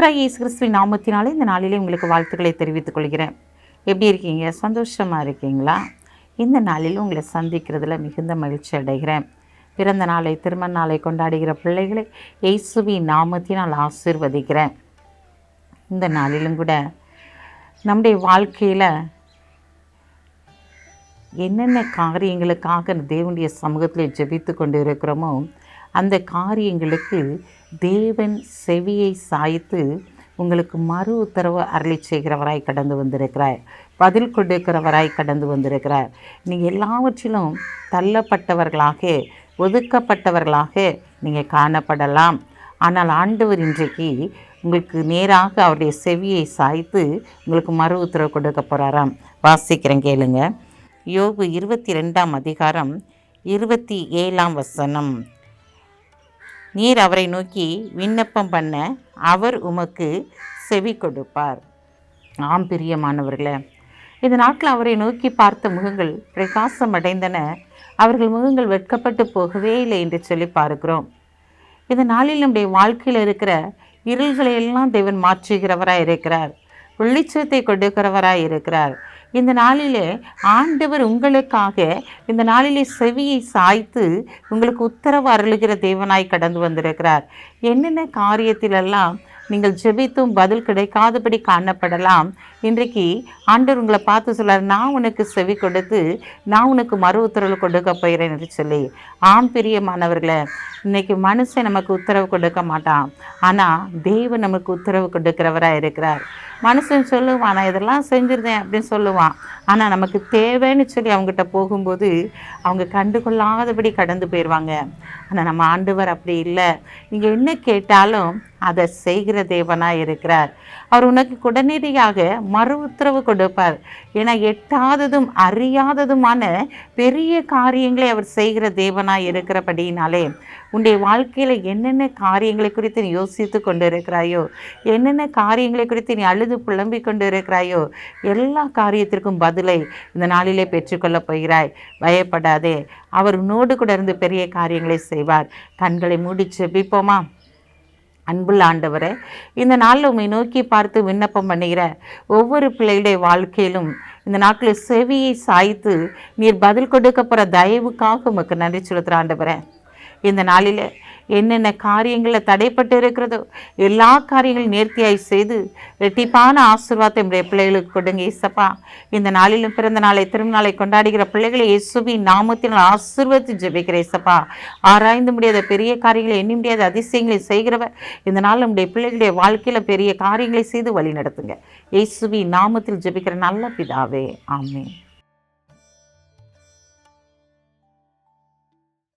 கத்ரா இயேசு கிறிஸ்துவின் நாமத்தினாலே இந்த நாளிலே உங்களுக்கு வாழ்த்துக்களை தெரிவித்துக் கொள்கிறேன். எப்படி இருக்கீங்க? சந்தோஷமாக இருக்கீங்களா? இந்த நாளில் உங்களை சந்திக்கிறதுல மிகுந்த மகிழ்ச்சி அடைகிறேன். பிறந்த நாளை திருமண நாளை கொண்டாடுகிற பிள்ளைகளை இயேசுவின் நாமத்தினால் ஆசிர்வதிக்கிறேன். இந்த நாளிலும் கூட நம்முடைய வாழ்க்கையில் என்னென்ன காரியங்களுக்காக தேவனுடைய சமூகத்தில் ஜெபித்து கொண்டு இருக்கிறோமோ அந்த காரியங்களுக்கு தேவன் செவியை சாய்த்து உங்களுக்கு மறு உத்தரவு அருளி செய்கிறவராய் கடந்து வந்திருக்கிறார். பதில் கொடுக்கிறவராய் கடந்து வந்திருக்கிறார். நீங்கள் எல்லாவற்றிலும் தள்ளப்பட்டவர்களாக ஒதுக்கப்பட்டவர்களாக நீங்கள் காணப்படலாம். ஆனால் ஆண்டவர் இன்றைக்கு உங்களுக்கு நேராக அவருடைய செவியை சாய்த்து உங்களுக்கு மறு உத்தரவு கொடுக்க போகிறாராம் வாசிக்கிறேன் கேளுங்க. யோபு இருபத்தி ரெண்டாம் அதிகாரம் இருபத்தி ஏழாம் வசனம். நீர் அவரை நோக்கி விண்ணப்பம் பண்ண அவர் உமக்கு செவி கொடுப்பார். ஆம் பிரியமானவர்களே இந்த நாட்டில் அவரை நோக்கி பார்த்த முகங்கள் பிரகாசம் அடைந்தன அவர்கள் முகங்கள் வெட்கப்பட்டு போகவே இல்லை என்று சொல்லி பார்க்கிறோம். இந்த நாளில் நம்முடைய வாழ்க்கையில் இருக்கிற இருள்களை எல்லாம் தேவன் மாற்றுகிறவராக இருக்கிறார். வெளிச்சத்தை கொடுக்கிறவராய் இருக்கிறார். இந்த நாளிலே ஆண்டவர் உங்களுக்காக இந்த நாளிலே செவியை சாய்த்து உங்களுக்கு உத்தரவு அருளுகிற தேவனாய் கடந்து வந்திருக்கிறார். என்னென்ன காரியத்திலெல்லாம் நீங்கள் ஜெபித்தும் பதில் கிடைக்காதபடி காணப்படலாம். இன்றைக்கு ஆண்டவர் உங்களை பார்த்து சொல்றார் நான் உனக்கு செவி கொடுத்து நான் உனக்கு மறு உத்தரவு கொடுக்க போகிறேன் என்று சொல்லி. ஆம் பிரியமானவர்களை இன்னைக்கு மனுஷன் நமக்கு உத்தரவு கொடுக்க மாட்டான். ஆனால் தெய்வம் நமக்கு உத்தரவு கொடுக்கிறவராக இருக்கிறார். மனுஷன் சொல்லுவான் நான் இதெல்லாம் செஞ்சிருந்தேன் அப்படின்னு சொல்லுவான். ஆனால் நமக்கு தேவைன்னு சொல்லி அவங்ககிட்ட போகும்போது அவங்க கண்டுகொள்ளாதபடி கடந்து போயிடுவாங்க ஆனால் நம்ம ஆண்டவர் அப்படி இல்லை. நீங்கள் என்ன கேட்டாலும் அதை செய்கிற தேவனாக இருக்கிறார். அவர் உனக்கு உடனடியாக மறு உத்தரவு கொடுப்பார். ஏன்னா எட்டாததும் அறியாததுமான பெரிய காரியங்களை அவர் செய்கிற தேவனாக இருக்கிறபடினாலே உன்னுடைய வாழ்க்கையில் என்னென்ன காரியங்களை குறித்து நீ யோசித்து கொண்டு இருக்கிறாயோ என்னென்ன காரியங்களை குறித்து நீ அழுது புலம்பிக் கொண்டு இருக்கிறாயோ எல்லா காரியத்திற்கும் பதிலை இந்த நாளிலே பெற்றுக்கொள்ளப் போகிறாய். பயப்படாதே. அவர் உன்னோடு கூட இருந்து பெரிய காரியங்களை செய்வார். கண்களை மூடி செபிப்போமா அன்புள்ள ஆண்டவரே இந்த நாளில் உண்மை நோக்கி பார்த்து விண்ணப்பம் பண்ணுகிற ஒவ்வொரு பிள்ளையுடைய வாழ்க்கையிலும் இந்த நாட்களில் செவியை சாய்த்து நீர் பதில் கொடுக்க போகிற தயவுக்காக உமக்கு நன்றி செலுத்துகிற ஆண்டவரை. இந்த நாளில் என்னென்ன காரியங்களில் தடைப்பட்டு இருக்கிறதோ எல்லா காரியங்களும் நேர்த்தியாய் செய்து ரெட்டிப்பான ஆசீர்வாதத்தை நம்முடைய பிள்ளைகளுக்கு கொடுங்க இசப்பா இந்த நாளிலும் பிறந்த நாளை திருநாளை கொண்டாடுகிற பிள்ளைகளை இயேசுவின் நாமத்தினால் ஆசீர்வதித்து ஜெபிக்கிற இசப்பா ஆராய்ந்து முடியாத பெரிய காரியங்களை எண்ணி முடியாத அதிசயங்களை செய்கிறவர். இந்த நாள் நம்முடைய பிள்ளைகளுடைய வாழ்க்கையில் பெரிய காரியங்களை செய்து வழி நடத்துங்க இயேசுவின் நாமத்தில் ஜெபிக்கிற நல்ல பிதாவே. ஆமே